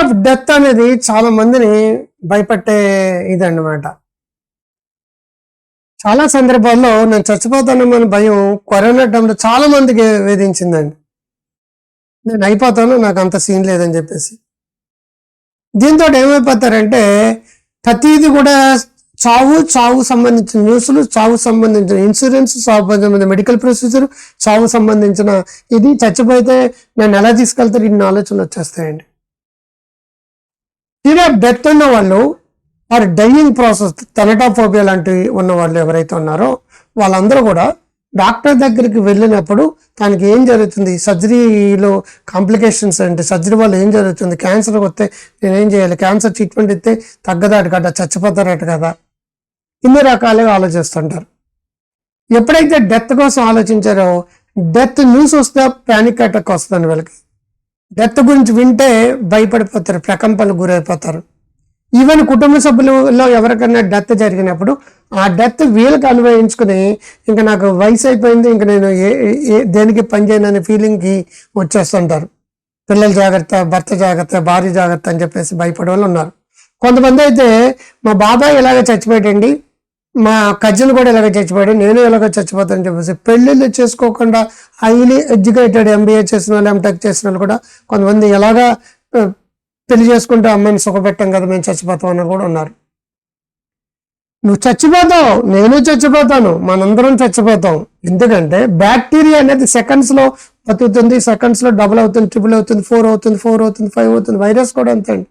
Of death అనేది చాలా మందిని భయపెట్టే అన్నమాట చాలా సందర్భాల్లో నేను చచ్చిపోతానేమని భయం కరోనా టైంలో చాలా మందికి వేధించిందండి. నేను అయిపోతాను నాకు అంత సీన్ లేదని చెప్పేసి. దీంతో ఏమైపోతారంటే ప్రతిదీ కూడా చావు చావు సంబంధించిన న్యూస్లు చావు సంబంధించిన ఇన్సూరెన్స్ చావు సంబంధించిన మెడికల్ ప్రొసీజర్ చావు సంబంధించిన ఇది చచ్చిపోతే నన్ను ఎలా తీసుకెళ్తారు ఇన్ని ఆలోచనలు వచ్చేస్తాయండి. ఇలా డెత్ ఉన్న వాళ్ళు వారి డైయింగ్ ప్రాసెస్ తెలటాఫోబియా లాంటివి ఉన్న వాళ్ళు ఎవరైతే ఉన్నారో వాళ్ళందరూ కూడా డాక్టర్ దగ్గరికి వెళ్ళినప్పుడు తనకి ఏం జరుగుతుంది? సర్జరీలో కాంప్లికేషన్స్ అంటే సర్జరీ వల్ల ఏం జరుగుతుంది? క్యాన్సర్ వస్తే నేనేం చేయాలి? క్యాన్సర్ ట్రీట్మెంట్ ఇస్తే తగ్గదాట కదా చచ్చిపోతారట కదా. ఇన్ని రకాలుగా ఆలోచిస్తుంటారు. ఎప్పుడైతే డెత్ కోసం ఆలోచించారో డెత్ న్యూస్ వస్తే ప్యానిక్ అటాక్ వస్తుంది వీళ్ళకి. డెత్ గురించి వింటే భయపడిపోతారు ప్రకంపనకు గురైపోతారు. ఈవెన్ కుటుంబ సభ్యులలో ఎవరికైనా డెత్ జరిగినప్పుడు ఆ డెత్ వీళ్ళకి అనుభవించుకుని ఇంకా నాకు వయసు అయిపోయింది ఇంకా నేను ఏ ఏ- దేనికి పనిచేయననే ఫీలింగ్కి వచ్చేస్తుంటారు. పిల్లల జాగ్రత్త భర్త జాగ్రత్త భార్య జాగ్రత్త అని చెప్పేసి భయపడే వాళ్ళు ఉన్నారు. కొంతమంది అయితే మా బాబాయ్ ఇలాగ చచ్చిపోయాడండి మా కజిన్ కూడా ఇలాగ చచ్చిపోయాడు. నేను ఇలాగ చచ్చిపోతానని చెప్పేసి పెళ్ళిళ్ళు చేసుకోకుండా హైలీ ఎడ్యుకేటెడ్ ఎంబీఏ చేసిన వాళ్ళు ఎంటెక్ చేసిన వాళ్ళు కూడా కొంతమంది ఎలాగా పెళ్ళి చేసుకుంటే అమ్మాయిని సుఖపెట్టాం కదా మేము చచ్చిపోతాం అని కూడా ఉన్నారు. నువ్వు చచ్చిపోతావు నేను చచ్చిపోతాను మనందరం చచ్చిపోతాం. ఎందుకంటే బ్యాక్టీరియా అనేది సెకండ్స్లో బతుకుతుంది సెకండ్స్లో డబుల్ అవుతుంది ట్రిపుల్ అవుతుంది ఫోర్ అవుతుంది ఫోర్ అవుతుంది ఫైవ్ అవుతుంది వైరస్ కూడా అంతే అండి.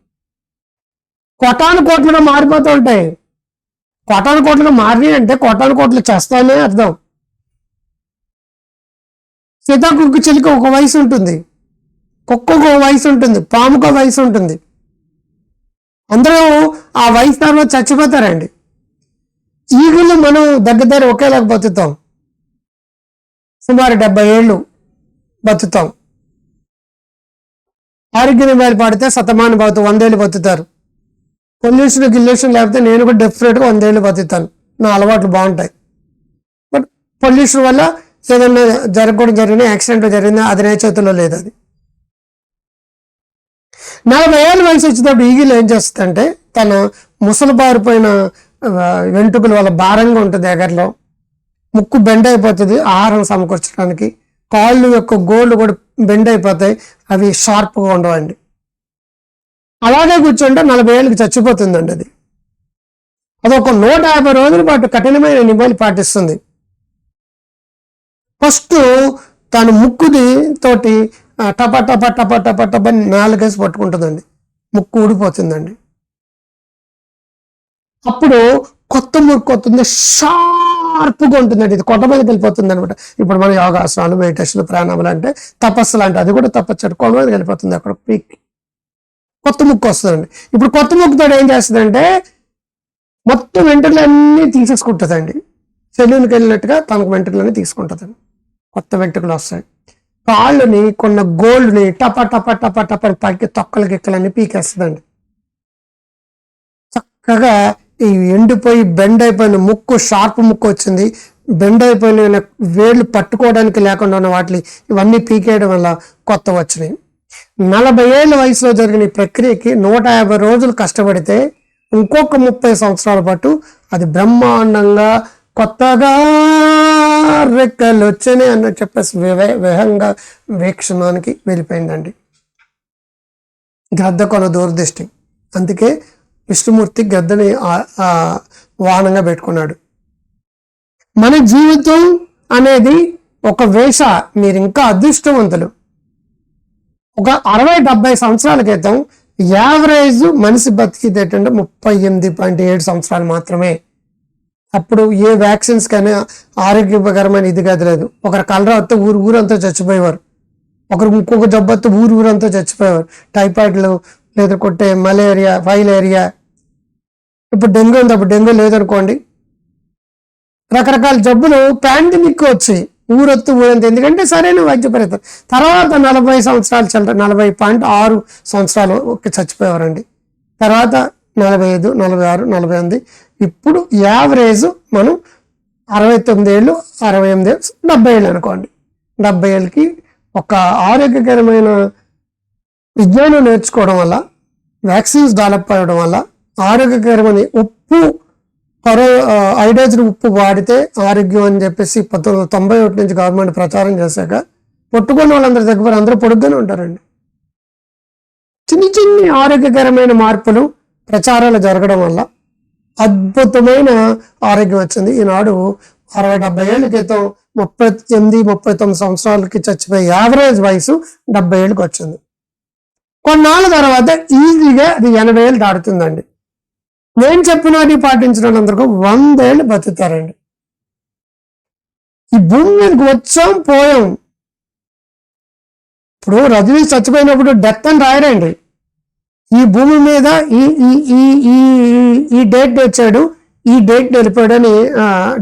కోటాను కోట్లుగా మారిపోతూ ఉంటాయి. కోటాను కోట్లు మారి అంటే కోటాను కోట్లు చేస్తానే అర్థం. సీతాకుక్కు చిలుక ఒక వయసు ఉంటుంది. కుక్కకు ఒక వయసు ఉంటుంది. పాముకు ఒక వయసు ఉంటుంది. అందరూ ఆ వయసు తర్వాత చచ్చిపోతారండి. ఈగులు మనం దగ్గర దగ్గర ఒకేలాగా బతుకుతాం. సుమారు డెబ్బై ఏళ్ళు బతుకుతాం. ఆరోగ్యం వేలు పాడితే శతమానం బతు వందేళ్ళు బతుకుతారు. పొల్యూషన్ గిల్యూషన్ లేకపోతే నేను కూడా డెఫినెట్గా వందేళ్ళు బతుకుతాను. నా అలవాట్లు బాగుంటాయి. బట్ పొల్యూషన్ వల్ల ఏదైనా జరగకూడదు జరిగిన యాక్సిడెంట్ జరిగిందా అది నా చేతుల్లో లేదు అది. నలభై ఏళ్ళ వయసు వచ్చినప్పుడు ఈగిల్ ఏం చేస్తుందంటే తను ముసలు బారిపోయిన ఆ, వెంట్రుకలు వల్ల భారంగా ఉంటుంది ఎగర్లో ముక్కు బెండ్ అయిపోతుంది ఆహారం సమకూర్చడానికి. కాళ్ళు యొక్క గోళ్ళు కూడా బెండ్ అయిపోతాయి అవి షార్ప్గా ఉండవండి. అలాగే కూర్చుంటే నలభై ఏళ్ళకి చచ్చిపోతుందండి అది. అది నూట యాభై రోజుల పాటు కఠినమైన నిబంధనలు పాటిస్తుంది. ఫస్ట్ తను ముక్కుది తోటి టప టప టప టప టప నాలుగేసి పట్టుకుంటుందండి. ముక్కు ఊడిపోతుందండి. అప్పుడు కొత్త ముక్కు వస్తుంది షార్ప్గా ఉంటుందండి. ఇది కొట్ట మీదకి వెళ్ళిపోతుంది అనమాట ఇప్పుడు మన యోగాసనాలు మెడిటేషన్ ప్రాణాయామాలు అంటే తపస్సులు అంటే అది కూడా తపస్సు కొండ మీదకి వెళ్ళిపోతుంది అక్కడ పీక్ కొత్త ముక్కు వస్తుందండి. ఇప్పుడు కొత్త ముక్కుతో ఏం చేస్తుందంటే మొత్తం వెంట్రుకలన్నీ తీసేసుకుంటుందండి. సెలూన్కి వెళ్ళినట్టుగా తనకు వెంట్రుకలన్నీ తీసుకుంటుందండి. కొత్త వెంట్రుకలు వస్తాయి. కాళ్ళని కొన్న గోల్డ్ని టప టప టప టప అని పైకి తొక్కల గిక్కలన్నీ పీకేస్తుందండి. చక్కగా ఈ ఎండిపోయి బెండ్ అయిపోయిన ముక్కు షార్ప్ ముక్కు వచ్చింది. బెండ్ అయిపోయిన వేళ్ళు పట్టుకోవడానికి లేకుండా ఉన్న వాటిని ఇవన్నీ పీకేయడం వల్ల కొత్త వచ్చినాయి. నలభై ఏళ్ళ వయసులో జరిగిన ఈ ప్రక్రియకి నూట యాభై రోజులు కష్టపడితే ఇంకొక ముప్పై సంవత్సరాల పాటు అది బ్రహ్మాండంగా కొత్తగా రెక్కలు వచ్చినాయి అన్న చెప్పేసి వివే- వీక్షణానికి వెళ్ళిపోయిందండి. గద్ద కొన దూరదృష్టి. అందుకే విష్ణుమూర్తి గద్దని వాహనంగా పెట్టుకున్నాడు. మన జీవితం అనేది ఒక వేష. మీరు ఇంకా అదృష్టవంతులు. ఒక అరవై డెబ్బై సంవత్సరాల క్రితం యావరేజ్ మనిషి బతికిది ఏంటంటే ముప్పై ఎనిమిది పాయింట్ ఏడు సంవత్సరాలు మాత్రమే. అప్పుడు ఏ వ్యాక్సిన్స్ కానీ ఆరోగ్యకరమైన ఇది కదలేదు ఒకరు కలర్ కలరా వస్తే ఊరు ఊరంతా చచ్చిపోయేవారు. ఒకరు ఇంకొక జబ్బు వస్తే ఊరు ఊరంతా చచ్చిపోయేవారు. టైఫాయిడ్లు లేదా కొట్టే మలేరియా ఫైలేరియా. ఇప్పుడు డెంగ్యూ ఉంది. అప్పుడు డెంగ్యూ లేదనుకోండి. రకరకాల జబ్బులు పాండమిక్ వచ్చాయి. ఊరొత్తు ఊరంతా. ఎందుకంటే సరైన వైద్య పరిస్థితి తర్వాత నలభై సంవత్సరాలు చల్ల నలభై పాయింట్ ఆరు సంవత్సరాలు ఒక్క చచ్చిపోయేవారండి. తర్వాత నలభై ఐదు నలభై ఆరు నలభై ఎనిమిది. ఇప్పుడు యావరేజ్ మనం అరవై తొమ్మిది ఏళ్ళు అరవై ఎనిమిది ఏళ్ళు డెబ్బై ఏళ్ళు అనుకోండి. డెబ్బై ఏళ్ళకి ఒక ఆరోగ్యకరమైన విజ్ఞానం నేర్చుకోవడం వల్ల వ్యాక్సిన్స్ డెవలప్ అవ్వడం వల్ల ఆరోగ్యకరమైన ఉప్పు పరో ఐడోజన్ ఉప్పు వాడితే ఆరోగ్యం అని చెప్పేసి పంతొమ్మిది తొంభై ఒకటి నుంచి గవర్నమెంట్ ప్రచారం చేశాక పట్టుకున్న వాళ్ళందరి దగ్గర అందరూ పొడుగ్గానే ఉంటారండి. చిన్ని చిన్ని ఆరోగ్యకరమైన మార్పులు ప్రచారాలు జరగడం వల్ల అద్భుతమైన ఆరోగ్యం వచ్చింది. ఈనాడు అరవై డెబ్బై ఏళ్ళ క్రితం ముప్పై ఎనిమిది ముప్పై తొమ్మిది సంవత్సరాలకి చచ్చిపోయే యావరేజ్ వయసు డెబ్బై ఏళ్ళకి వచ్చింది. కొన్నాళ్ళ తర్వాత ఈజీగా అది ఎనభై ఏళ్ళు దాడుతుందండి నేను చెప్పినది పాటించిన వాళ్ళందరికీ వందేళ్ళు బతుకుతారండి. ఈ భూమి మీదకి వచ్చాం పోయాం. ఇప్పుడు రజనీ చచ్చిపోయినప్పుడు డెత్ అని రాయరండి. ఈ భూమి మీద ఈ ఈ ఈ ఈ ఈ డేట్ వచ్చాడు ఈ డేట్ వెళ్ళిపోయాడని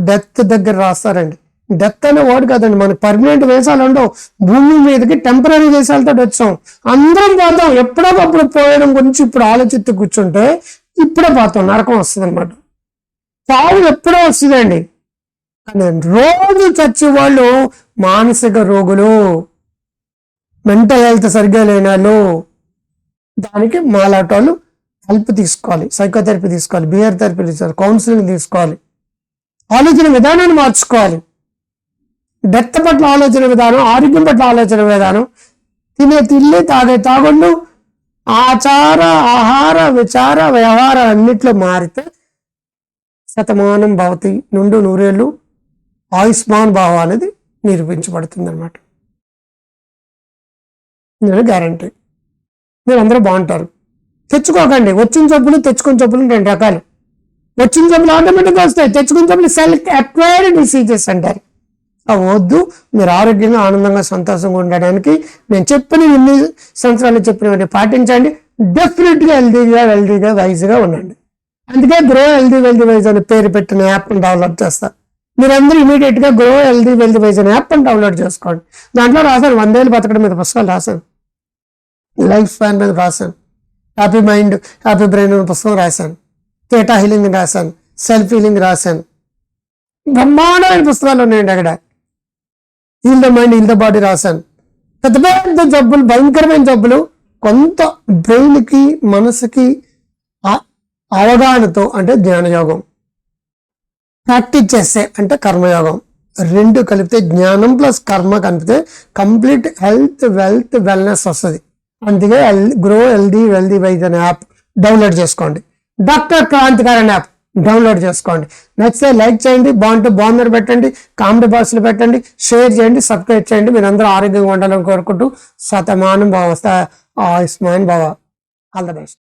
డెత్ దగ్గర రాస్తారండి. డెత్ అనే వర్డ్ కాదండి మనకి పర్మనెంట్ వేసాలు ఉండవు. భూమి మీదకి టెంపరీ వేసాలతో వచ్చాం. అందరం పోతాం. ఎప్పుడోకప్పుడు పోయడం గురించి ఇప్పుడు ఆలోచిస్తూ కూర్చుంటే ఇప్పుడే పోతాం నరకం వస్తుంది అనమాట ఎప్పుడో వస్తుందండి. కానీ రోజు చచ్చే వాళ్ళు మానసిక రోగులు మెంటల్ హెల్త్ సరిగ్గా లేని వాళ్ళు దానికి మాలాంటి వాళ్ళు హెల్ప్ తీసుకోవాలి సైకోథెరపీ తీసుకోవాలి బిహేవియర్ థెరపీ తీసుకోవాలి కౌన్సిలింగ్ తీసుకోవాలి. ఆలోచన విధానాన్ని మార్చుకోవాలి. డెత్ పట్ల ఆలోచన విధానం ఆరోగ్యం పట్ల ఆలోచన విధానం తినే తిల్లి తాగే తాగుళ్ళు ఆచార ఆహార విచార వ్యవహారాలు అన్నిట్లో మారితే శతమానం భవతి నుండి నూరేళ్ళు ఆయుష్మాన్ భావ అనేది నిరూపించబడుతుంది అనమాట నేను గ్యారంటీ. మీరు అందరూ బాగుంటారు. తెచ్చుకోకండి. వచ్చిన జబ్బులు తెచ్చుకుని జబ్బులు రెండు రకాలు. వచ్చిన జబ్బులు ఆటోమేటిక్గా వస్తాయి. తెచ్చుకుని జబ్బులు సెల్ఫ్ అక్వైర్డ్ డిసీజెస్ అంటారు. అవి వద్దు. మీరు ఆరోగ్యంగా ఆనందంగా సంతోషంగా ఉండడానికి నేను చెప్పిన ఇన్ని సంవత్సరాలు చెప్పినవన్నీ పాటించండి. డెఫినెట్గా హెల్దీగా హెల్దీగా వైజ్గా ఉండండి. అందుకే గ్రో హెల్దీ వెల్దీ వైజ్ అని పేరు పెట్టిన యాప్ని డెవలప్ చేస్తారు మీరందరూ ఇమీడియట్గా గ్రో హెల్దీ వెల్దీ వైజ్ అనే యాప్ని డౌన్లోడ్ చేసుకోండి. దాంట్లో రాశాను వందేళ్ళు బతకడం మీద పుస్తకాలు రాశాను లైఫ్ స్పాన్ మీద రాశాను హ్యాపీ మైండ్ హ్యాపీ బ్రెయిన్ అనే పుస్తకం రాశాను థేటా హీలింగ్ రాశాను సెల్ఫ్ హీలింగ్ రాశాను బ్రహ్మాండమైన పుస్తకాలు ఉన్నాయండి అక్కడ. Heal the mind heal the body రాశాను పెద్ద పెద్ద జబ్బులు భయంకరమైన జబ్బులు. కొంత బ్రెయిన్కి మనసుకి అవగాహనతో అంటే జ్ఞానయోగం. ప్రాక్టీస్ చేస్తే అంటే కర్మయోగం. రెండు కలిపితే జ్ఞానం ప్లస్ కర్మ కలిపితే కంప్లీట్ హెల్త్ వెల్త్ వెల్నెస్ వస్తుంది. అందుకే గ్రో హెల్దీ వెల్దీ వైజ్ అనే యాప్ డౌన్లోడ్ చేసుకోండి. Doctor Kranthikaran app. డౌన్లోడ్ చేసుకోండి. నచ్చితే లైక్ చేయండి బాగుంటే బాగుందని పెట్టండి కామెడీ బాక్స్లు పెట్టండి షేర్ చేయండి సబ్స్క్రైబ్ చేయండి. మీరు అందరూ ఆరోగ్యంగా ఉండాలని కోరుకుంటూ శతమానం భావ ఆయుష్మాన్ భావ. All the best.